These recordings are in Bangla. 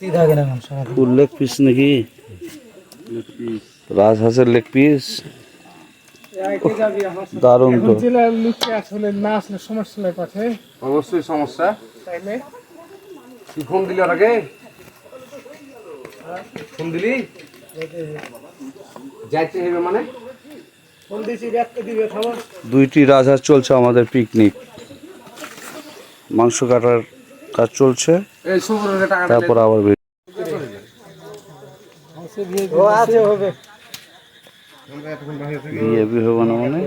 ফুল লেগ পিস নাকি? রাজহাঁসের লেগ পিস দারুণ তো। আসলে না আসলে সমস্যা লাগে অবশ্যই সমস্যা। তাইলে? তুই ফোন দিলি ওর আগে? ফোন দিলি? যাইতে হবে মানে? ফোন দিয়েছি ব্যাগটা দিবে খাবার দুইটি রাজহাঁস চলছে আমাদের পিকনিক মাংস কাটার কাজ চলছে। এই শুভ্রের টাকা তারপর আবার বের- ও আছে বিয়ে বিয়ে হবে না মানে?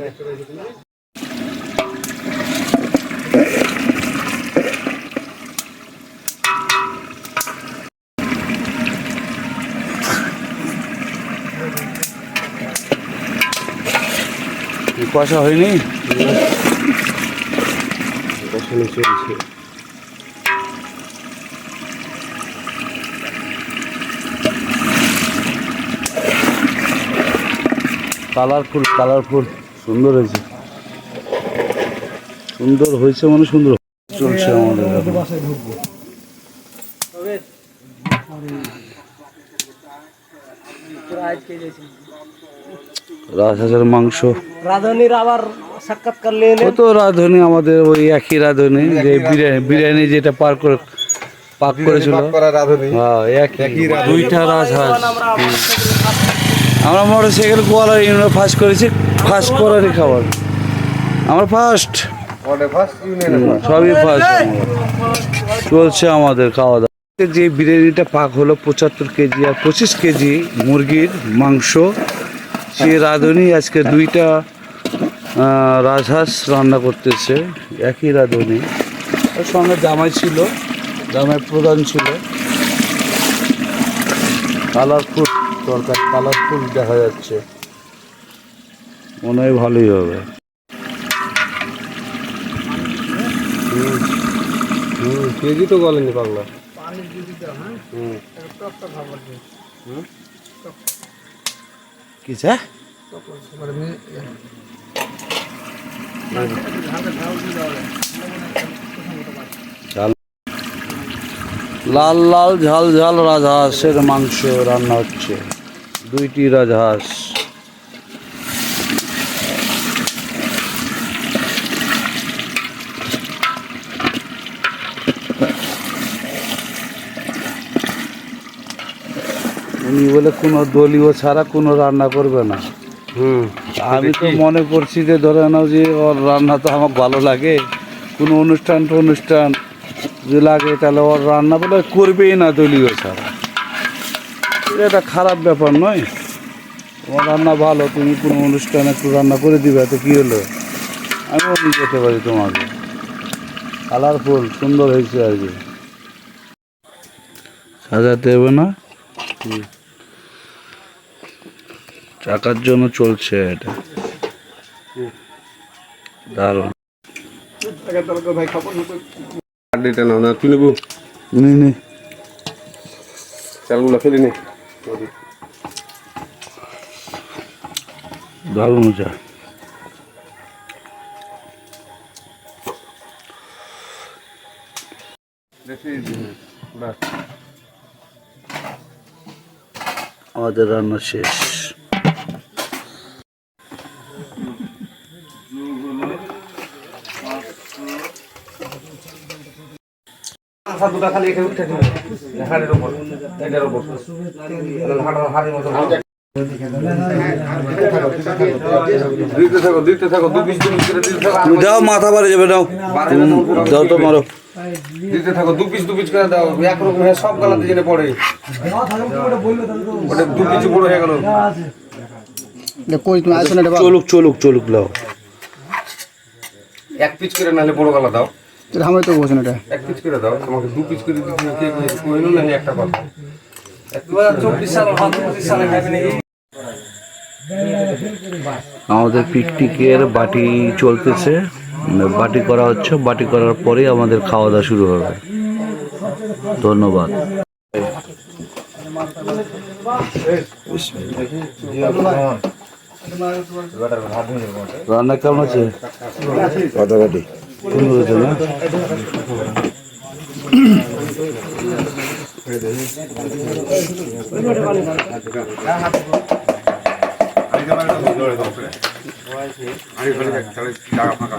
পয়সা হয়নি? চলছে কালারফুল কালারফুল সুন্দর হয়েছে। সুন্দর হয়েছে মানে সুন্দর। চলছে আমাদের রাজহাঁসের মাংস। রাধুনির আবার সাক্ষাৎকার নিয়ে তো রাঁধুনি আমাদের ওই একই রাঁধুনি যে বিরিয়ানি বিরিয়ানি যেটা পার করে পাক করেছিল। হ্যাঁ একই দুইটা রাজহাঁস। আমরা মোটর সাইকেল কোয়ালার ইউনিয়ন ফার্স্ট করেছি ফার্স্ট করারই খাবার। আমরা ফার্স্ট সবই ফার্স্ট চলছে আমাদের খাওয়া দাওয়া যে বিরিয়ানিটা পাক হলো পঁচাত্তর কেজি আর পঁচিশ কেজি মুরগির মাংস। সে রাঁধুনি আজকে দুইটা রাজহাঁস রান্না করতেছে। একই রাঁধুনি। ওর সঙ্গে জামাই ছিল জামাই প্রধান ছিল। কালারফুল তরকারি কালারফুল দেখা যাচ্ছে। মনে হয় ভালোই হবে। কেজি তো বলেনি পাগলা। কি চা ঝাল লাল লাল ঝাল ঝাল রাজহাঁসের মাংস রান্না হচ্ছে। দুইটি রাজহাঁস। উনি বলে কোনো দলীয় ছাড়া কোনো রান্না করবে না। হুম আমি তো মনে করছি যে ধরে নাও যে ওর রান্না তো আমার ভালো লাগে। কোনো অনুষ্ঠান তো অনুষ্ঠান যে লাগে তাহলে ওর রান্না বলে করবেই না দলীয় ছাড়া। এটা খারাপ ব্যাপার নয়। তোমার রান্না ভালো তুমি কোনো অনুষ্ঠানে একটু রান্না করে দিবে তো কী হলো? আমিও নিয়ে যেতে পারি তোমাকে। কালারফুল সুন্দর হয়েছে আর কি। সাজাতে হবে না? চাকার জন্য চলছে এটা। দারুণ। দিতে না তুই নেব নি নি। চালগুলো ফেলে নে। দারুণ চা আমাদের রান্না শেষ। দুটা খালি এখানে উঠে দিবে। হাড়ের উপর এটার উপর। হাড়ের হাড়ের মতো দিতে থাকো দিতে থাকো দু পিস দু পিস দিতে থাকো। দাও মাথা বাড়ি যাবে দাও। দাও তো মারো। দিতে থাকো দু পিস দু পিস করে দাও। একরকম হয়ে সব গালাতে জেনে পড়ে। ওটা দু পিস বড় হয়ে গেল। কই তুমি আসো না চলুক চলুক চলুক লাও এক পিস করে নাহলে বড় গালা দাও। আমি তো বসে না এটা। এক পিস করে দাও আমাকে দু পিস করে দিতে কে কইলো না একটা কথা আমাদের পিকনিকের বাটি চলতেছে। বাটি করা হচ্ছে বাটি করার পরেই আমাদের খাওয়া দাওয়া শুরু হবে। ধন্যবাদ। রান্না কেমন আছে? সুন্দর হয়েছে না ফাঁকা